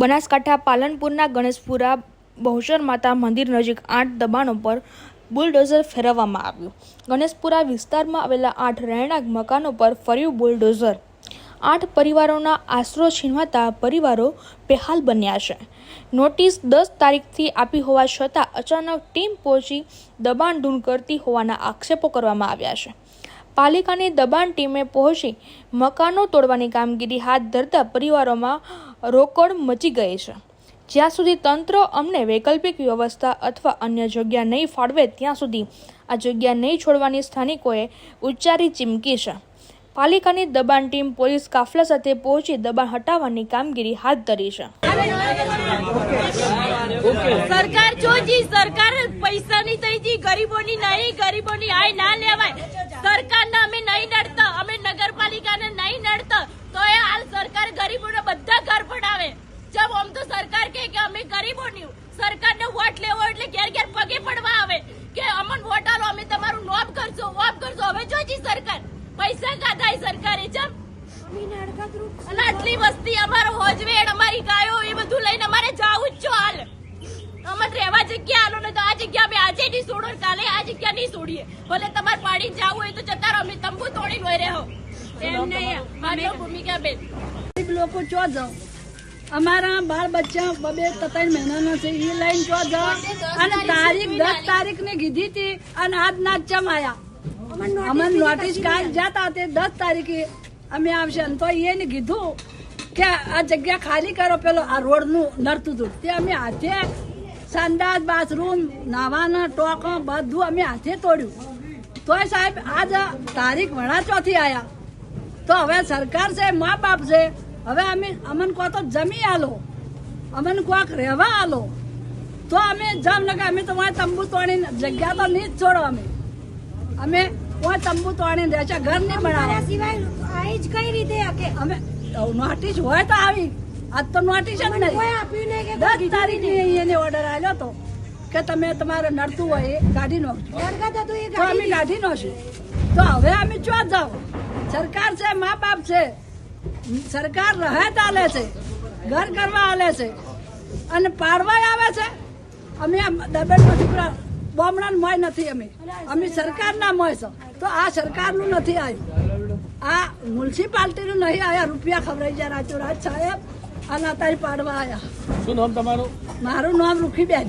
બનાસકાંઠા પાલનપુરના ગણેશપુરા બહુચર માતા મંદિર નજીક આઠ દબાણો પર બુલડોઝર ફેરવવામાં આવ્યું. ગણેશપુરા વિસ્તારમાં આવેલા આઠ રહેણાંક મકાનો પર ફર્યું બુલડોઝર. આઠ પરિવારોના આશરો છીનવાતા પરિવારો બેહાલ બન્યા છે. નોટિસ દસ તારીખથી આપી હોવા છતાં અચાનક ટીમ પહોંચી દબાણ દૂર કરતી હોવાના આક્ષેપો કરવામાં આવ્યા છે. પાલિકાની દબાણ ટીમે પહોંચી મકાનો તોડવાની કામગીરી હાથ ધરતા પરિવારોમાં રોકડ મચી ગઈ છે. જ્યાં સુધી તંત્ર અમને વૈકલ્પિક વ્યવસ્થા અથવા અન્ય જગ્યા નહીં ફાળવે, ત્યાં સુધી આ જગ્યા નહીં છોડવાની સ્થાનિકોએ ઉચ્ચારી ચીમકી છે. પાલિકાની દબાણ ટીમ પોલીસ કાફલા સાથે પહોંચી દબાણ હટાવવાની કામગીરી હાથ ધરી છે. સરકાર જોજી સરકાર પૈસાની થઈ ગરીબોની નહીં, ગરીબોની આય ના લેવાય સરકારને અમે નહીં નડતા અમે નગરપાલિકાને નહીં નડતા તો એ હાલ સરકાર ગરીબોને બધા ઘર પડાવે જબ આમ તો સરકાર કહે કે અમે ગરીબોની સરકારને વોટ લેવો એટલે ઘેર ઘેર પગે પડવા આવે. કે અમન વોટ આલો અમે તમારું નોબ કરશો વોબ કરશો હવે જોજી સરકાર. પૈસા કાઢાય સરકારે ચમ. અને આટલી વસ્તી અમારો હોજવેડ અમારી ગાયો એ બધું લઈને અમારે જવું જ છો હાલ. અમારે રહેવા જગ્યા આલો ને તો આ જગ્યા અમે આજે નહીં છોડો કાલે આ જગ્યા નહીં છોડીએ. ભલે તમારે પાડી જવું હોય તો જતા રહો અમે તંબુ તોડી લોય રહો. એમ નહીં મારી ભૂમિકા બેન. લોકો ચો જાઓ. અમારા બાળ બચ્ચા બબે ત્રણ મહિનાના છે. એ લઈને જાઓ અને તારીખ, દસ તારીખ ને કીધી હતી અને આજ ના ચમ આયા અમને નોટિસ કાલ જતા તે દસ તારીખે અમે આવશે. અને તો એને કીધું કે આ જગ્યા ખાલી કરો. પેલો આ રોડનું નડતું હતું. તે અમે હાથે સંડાસ, બાથરૂમ, નાવાના ટોકો બધું અમે હાથે તોડ્યું. તોય સાહેબ, આજ તારીખ વણા ચોથી આયા. તો હવે સરકાર છે મા બાપ છે. હવે અમે અમન કો તો જમી આલો. અમન કોક રહેવા આલો. તો અમે જામનગર અમે તો વાં તંબુ તોડી જગ્યા તો નહીં જ છોડો અમે. અમે વાં તંબુ તોડી રહેશે ઘર નહીં બનાવ્યા સિવાય આઈ જ કઈ રીતે કે? અમે નોટિસ હોય તો આવી. આજ તો નોટિસ જ કોઈ નહીં. આપ્યું નહીં કે દસ તારીખે એને ઓર્ડર આવ્યો તો કે તમે તમારે નડતું હોય એ કાઢી નાખજો. તો અમે ગાડી કાઢી નાખશું. તો હવે અમે ચો જાવ સરકાર છે મા બાપ છે. સરકાર રહેત આલે છે ઘર કરવા આલે છે. અને પાડવા આવે છે? અમે દબેડ નથી બોમણા મોય નથી અમે. અમે સરકારના મોય છો. તો આ સરકારનું નથી આવ્યું આ મ્યુનિસિપાલિટીનું નહીં આવ્યા રૂપિયા ખવડાઈ ગયા રાજ સાહેબ અને અત્યારે પાડવા આવ્યા શું નામ તમારું? મારું નામ રૂખીબેન.